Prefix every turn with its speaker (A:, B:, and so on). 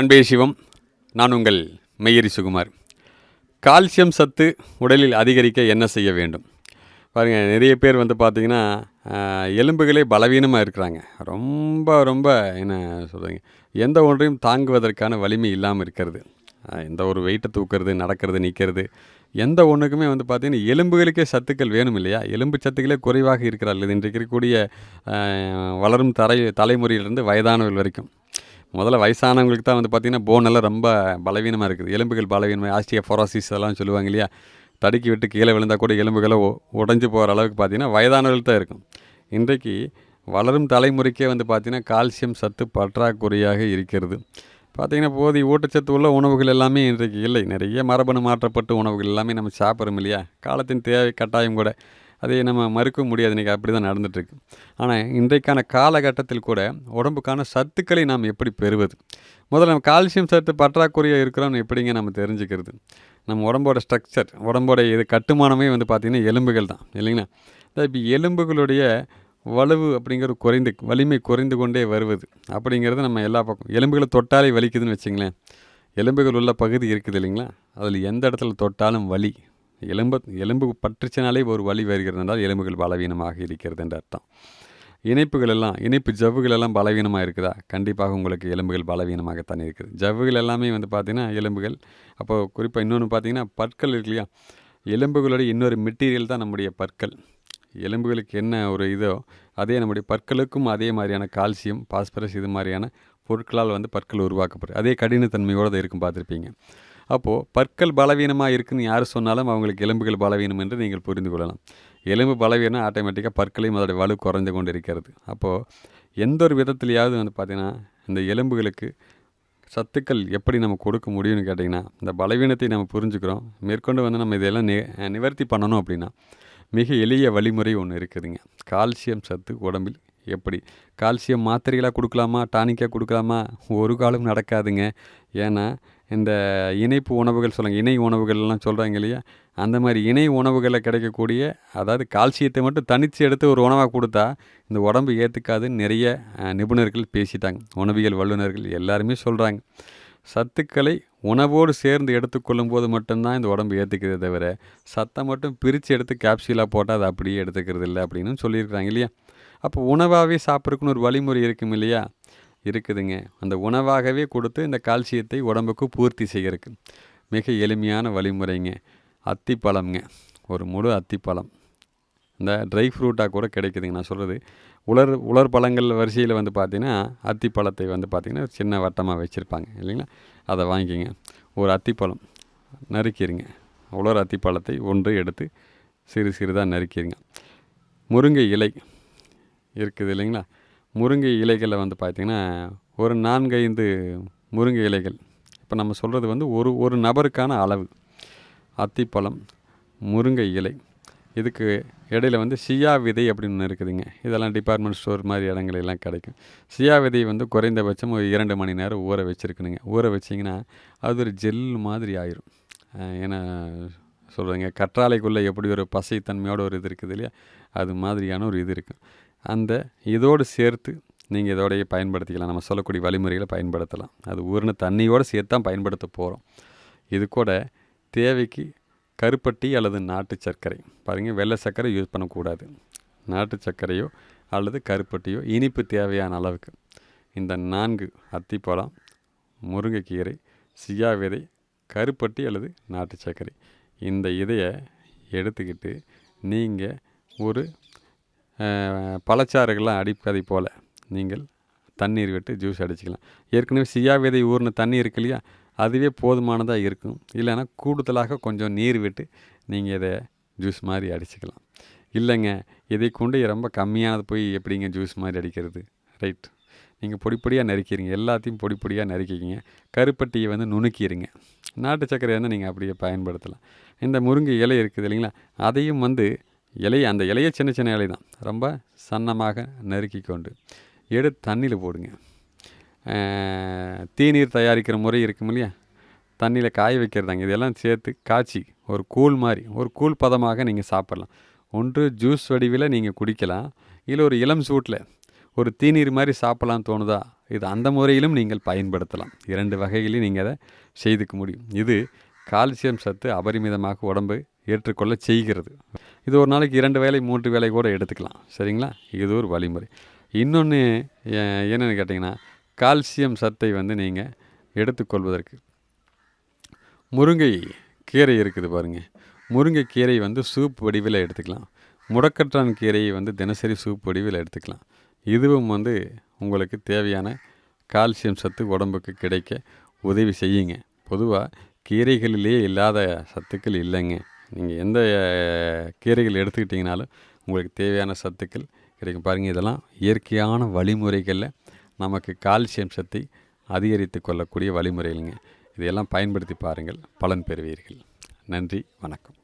A: அன்பே சிவம் நான் உங்கள் மெய்யரி சுகுமார். கால்சியம் சத்து உடலில் அதிகரிக்க என்ன செய்ய வேண்டும்? பாருங்கள் நிறைய பேர் வந்து பார்த்திங்கன்னா எலும்புகளே பலவீனமாக இருக்கிறாங்க. ரொம்ப ரொம்ப என்ன சொல்கிறீங்க எந்த ஒன்றையும் தாங்குவதற்கான வலிமை இல்லாமல் இருக்கிறது. எந்த ஒரு வெயிட்டை தூக்குறது நடக்கிறது நிற்கிறது எந்த ஒன்றுக்குமே வந்து பார்த்திங்கன்னா எலும்புகளுக்கே சத்துக்கள் வேணும் இல்லையா? எலும்பு சத்துக்களே குறைவாக இருக்கிறார்கள். இன்றைக்கு இருக்கக்கூடிய வளரும் தலை தலைமுறையிலிருந்து வயதானவர்கள் வரைக்கும். முதல்ல வயசானவங்களுக்கு தான் வந்து பார்த்திங்கன்னா போன் எல்லாம் ரொம்ப பலவீனமாக இருக்குது. எலும்புகள் பலவீனமாக ஆஸ்டியா ஃபொராசிஸ் எல்லாம் சொல்லுவாங்க இல்லையா? தடுக்கி விட்டு கீழே விழுந்தால் கூட எலும்புகளை உடஞ்சி போகிற அளவுக்கு பார்த்திங்கன்னா வயதானவர்கள் தான் இருக்கும். இன்றைக்கு வளரும் தலைமுறைக்கே வந்து பார்த்திங்கன்னா கால்சியம் சத்து பற்றாக்குறையாக இருக்கிறது. பார்த்திங்கன்னா போதிய ஊட்டச்சத்து உள்ள உணவுகள் எல்லாமே இன்றைக்கு இல்லை. நிறைய மரபணு மாற்றப்பட்ட உணவுகள் எல்லாமே நம்ம சாப்பிட்றோம் இல்லையா? காலத்தின் தேவை கட்டாயம் கூட அதை நம்ம மறுக்க முடியாது. இன்றைக்கி அப்படி தான் நடந்துகிட்ருக்கு ஆனால் இன்றைக்கான காலகட்டத்தில் கூட உடம்புக்கான சத்துக்களை நாம் எப்படி பெறுவது? முதல்ல நம்ம கால்சியம் சத்து பற்றாக்குறையாக இருக்கிறோம்னு எப்படிங்க நம்ம தெரிஞ்சுக்கிறது? நம்ம உடம்போட ஸ்ட்ரக்சர் உடம்போட இது கட்டுமானமே வந்து பார்த்திங்கன்னா எலும்புகள் தான். இல்லைங்களா? இப்போ எலும்புகளுடைய வலுவு அப்படிங்கிறது குறைந்து வலிமை குறைந்து கொண்டே வருவது அப்படிங்கிறது நம்ம எல்லா பக்கம் எலும்புகளை தொட்டாலே வலிக்குதுன்னு வச்சுங்களேன். எலும்புகள் உள்ள பகுதி இருக்குது இல்லைங்களா? அதில் எந்த இடத்துல தொட்டாலும் வலி எலும்பு எலும்பு பற்றுச்சினாலே ஒரு வலி வருகிறது என்றால் எலும்புகள் பலவீனமாக இருக்கிறது என்ற அர்த்தம். இணைப்புகள் எல்லாம் இணைப்பு ஜவ்வுகள் எல்லாம் பலவீனமாக இருக்குதா? கண்டிப்பாக உங்களுக்கு எலும்புகள் பலவீனமாகத்தான் இருக்குது. ஜவ்வுகள் எல்லாமே வந்து பார்த்திங்கன்னா எலும்புகள் அப்போது குறிப்பாக இன்னொன்று பார்த்தீங்கன்னா பற்கள் இருக்கு இல்லையா? எலும்புகளுடைய இன்னொரு மெட்டீரியல் தான் நம்முடைய பற்கள். எலும்புகளுக்கு என்ன ஒரு இதோ அதே நம்முடைய பற்களுக்கும் அதே மாதிரியான கால்சியம் பாஸ்பரஸ் இது மாதிரியான பொருட்களால் வந்து பற்கள் உருவாக்கப்படுது. அதே கடினத்தன்மையோடு இருக்கும் பார்த்துருப்பீங்க. அப்போது பற்கள் பலவீனமாக இருக்குதுன்னு யார் சொன்னாலும் அவங்களுக்கு எலும்புகள் பலவீனம் என்று நீங்கள் புரிந்து கொள்ளலாம். எலும்பு பலவீனம் ஆட்டோமேட்டிக்காக பற்களையும் அதோடைய வலு குறைந்து கொண்டு இருக்கிறது அப்போது எந்த ஒரு விதத்துலையாவது வந்து பார்த்திங்கன்னா இந்த எலும்புகளுக்கு சத்துக்கள் எப்படி நம்ம கொடுக்க முடியும்னு கேட்டிங்கன்னா இந்த பலவீனத்தை நம்ம புரிஞ்சுக்கிறோம். மேற்கொண்டு வந்து நம்ம இதெல்லாம் நி நிவர்த்தி பண்ணணும் அப்படின்னா மிக எளிய வழிமுறை ஒன்று இருக்குதுங்க. கால்சியம் சத்து உடம்பில் எப்படி? கால்சியம் மாத்திரைகளாக கொடுக்கலாமா? டானிக்காக கொடுக்கலாமா? ஒரு காலம் நடக்காதுங்க. ஏன்னா இந்த இணைப்பு உணவுகள் சொல்லுங்கள் இணை உணவுகள்லாம் சொல்கிறாங்க இல்லையா? அந்த மாதிரி இணை உணவுகளில் கிடைக்கக்கூடிய அதாவது கால்சியத்தை மட்டும் தனித்து எடுத்து ஒரு உணவாக கொடுத்தா இந்த உடம்பு ஏற்றுக்காதுன்னு நிறைய நிபுணர்கள் பேசிட்டாங்க. உணவியல் வல்லுநர்கள் எல்லாருமே சொல்கிறாங்க சத்துக்களை உணவோடு சேர்ந்து எடுத்துக்கொள்ளும் போது மட்டும்தான் இந்த உடம்பு ஏற்றுக்கிறதே தவிர சத்தை மட்டும் பிரித்து எடுத்து கேப்சியூலாக போட்டால் அதை அப்படியே எடுத்துக்கிறது இல்லை அப்படின்னு சொல்லியிருக்கிறாங்க இல்லையா? அப்போ உணவாகவே சாப்பிட்றதுக்குன்னு ஒரு வழிமுறை இருக்கும் இல்லையா? இருக்குதுங்க. அந்த உணவாகவே கொடுத்து இந்த கால்சியத்தை உடம்புக்கு பூர்த்தி செய்கிறதுக்கு மிக எளிமையான வழிமுறைங்க. அத்திப்பழம்ங்க. ஒரு முழு அத்திப்பழம். இந்த ட்ரை ஃப்ரூட்டாக கூட கிடைக்குதுங்க. நான் சொல்கிறது உலர் உலர் பழங்கள் வரிசையில் வந்து பார்த்தீங்கன்னா அத்திப்பழத்தை வந்து பார்த்திங்கன்னா சின்ன வட்டமாக வச்சுருப்பாங்க. இல்லைங்களா? அதை வாங்கிக்கிங்க. ஒரு அத்திப்பழம் நறுக்கிடுங்க. உலர் அத்திப்பழத்தை ஒன்று எடுத்து சிறு சிறிதாக நறுக்கிடுங்க. முருங்கை இலை இருக்குது இல்லைங்களா? முருங்கை இலைகளில் வந்து பார்த்திங்கன்னா ஒரு நான்கைந்து முருங்கை இலைகள். இப்போ நம்ம சொல்கிறது வந்து ஒரு ஒரு நபருக்கான அளவு. அத்திப்பழம் முருங்கை இலை. இதுக்கு இடையில வந்து சியா விதை அப்படின்னு ஒன்று இருக்குதுங்க. இதெல்லாம் டிபார்ட்மெண்ட் ஸ்டோர் மாதிரி இடங்களெல்லாம் கிடைக்கும். சியா விதை வந்து குறைந்தபட்சம் ஒரு இரண்டு மணி நேரம் ஊற வச்சுருக்கணுங்க. ஊற வச்சிங்கன்னா அது ஒரு ஜெல் மாதிரி ஆயிரும். ஏன்னா சொல்கிறேங்க கற்றாழைக்குள்ளே எப்படி ஒரு பசைத்தன்மையோட ஒரு இது இருக்குது இல்லையா? அது மாதிரியான ஒரு இது இருக்குது அந்த இதோடு சேர்த்து நீங்கள் இதோடைய பயன்படுத்திக்கலாம். நம்ம சொல்லக்கூடிய வழிமுறைகளை பயன்படுத்தலாம். அது ஊர்ன தண்ணியோடு சேர்த்து தான் பயன்படுத்த போகிறோம் இது கூட தேவைக்கு கருப்பட்டி அல்லது நாட்டு சர்க்கரை. பாருங்கள் வெள்ளை சர்க்கரை யூஸ் பண்ணக்கூடாது. நாட்டு சர்க்கரையோ அல்லது கருப்பட்டியோ இனிப்பு தேவையான அளவுக்கு. இந்த நான்கு அத்திப்பழம் முருங்கைக்கீரை சியா விதை கருப்பட்டி அல்லது நாட்டு சர்க்கரை. இந்த இதையை எடுத்துக்கிட்டு நீங்கள் ஒரு பழச்சாறுகள்லாம் அடிப்பதை போல் நீங்கள் தண்ணீர் விட்டு ஜூஸ் அடிச்சுக்கலாம். ஏற்கனவே சியா விதை ஊறின தண்ணி இருக்கு இல்லையா? அதுவே போதுமானதாக இருக்கும். இல்லைன்னா கூடுதலாக கொஞ்சம் நீர் விட்டு நீங்கள் இதை ஜூஸ் மாதிரி அடிச்சுக்கலாம். இல்லைங்க இதை கொண்டு ரொம்ப கம்மியானது போய் எப்படிங்க ஜூஸ் மாதிரி அடிக்கிறது? ரைட். நீங்கள் பொடி பொடியாக நறுக்கிறீங்க எல்லாத்தையும் பொடி பொடியாக நறுக்கிக்கிங்க. கருப்பட்டியை வந்து நுணுக்கிடுங்க நாட்டு சர்க்கரை வந்து நீங்கள் அப்படியே பயன்படுத்தலாம். இந்த முருங்கை இலை இருக்குது இல்லைங்களா? அதையும் வந்து இலையை அந்த இலையை சின்ன சின்ன இலை தான் ரொம்ப சன்னமாக நறுக்கி கொண்டு எடுத்து தண்ணியில் போடுங்க. தீநீர் தயாரிக்கிற முறை இருக்கும் இல்லையா? தண்ணியில் காய வைக்கிறதாங்க. இதெல்லாம் சேர்த்து காய்ச்சி ஒரு கூழ் மாதிரி ஒரு கூழ் பதமாக நீங்கள் சாப்பிட்லாம். ஒன்று ஜூஸ் வடிவில் நீங்கள் குடிக்கலாம். இல்லை ஒரு இளம் சூட்டில் ஒரு தீநீர் மாதிரி சாப்பிட்லாம் தோணுதா? இது அந்த முறையிலும் நீங்கள் பயன்படுத்தலாம். இரண்டு வகையிலையும் நீங்கள் அதை செய்துக்க முடியும். இது கால்சியம் சத்து அபரிமிதமாக உடம்பு ஏற்றுக்கொள்ள செய்கிறது. இது ஒரு நாளைக்கு இரண்டு வேலை மூன்று வேலை கூட எடுத்துக்கலாம். சரிங்களா? இது ஒரு வழிமுறை. இன்னொன்று என்னென்னு கேட்டிங்கன்னா கால்சியம் சத்தை வந்து நீங்கள் எடுத்துக்கொள்வதற்கு. முருங்கை கீரை இருக்குது பாருங்கள் முருங்கை கீரை வந்து சூப் வடிவில் எடுத்துக்கலாம். முடக்கற்றான் கீரையை வந்து தினசரி சூப் வடிவில் எடுத்துக்கலாம். இதுவும் வந்து உங்களுக்கு தேவையான கால்சியம் சத்து உடம்புக்கு கிடைக்க உதவி செய்யுங்க. பொதுவாக கீரைகளிலேயே இல்லாத சத்துக்கள் இல்லைங்க. நீங்கள் எந்த கீரைகள் எடுத்துக்கிட்டிங்கனாலும் உங்களுக்கு தேவையான சத்துக்கள் கிடைக்கும். பாருங்கள் இதெல்லாம் இயற்கையான வழிமுறைகளில் நமக்கு கால்சியம் சத்தை அதிகரித்து கொள்ளக்கூடிய வழிமுறைகளுங்க. இதையெல்லாம் பயன்படுத்தி பாருங்கள். பலன் பெறுவீர்கள். நன்றி வணக்கம்.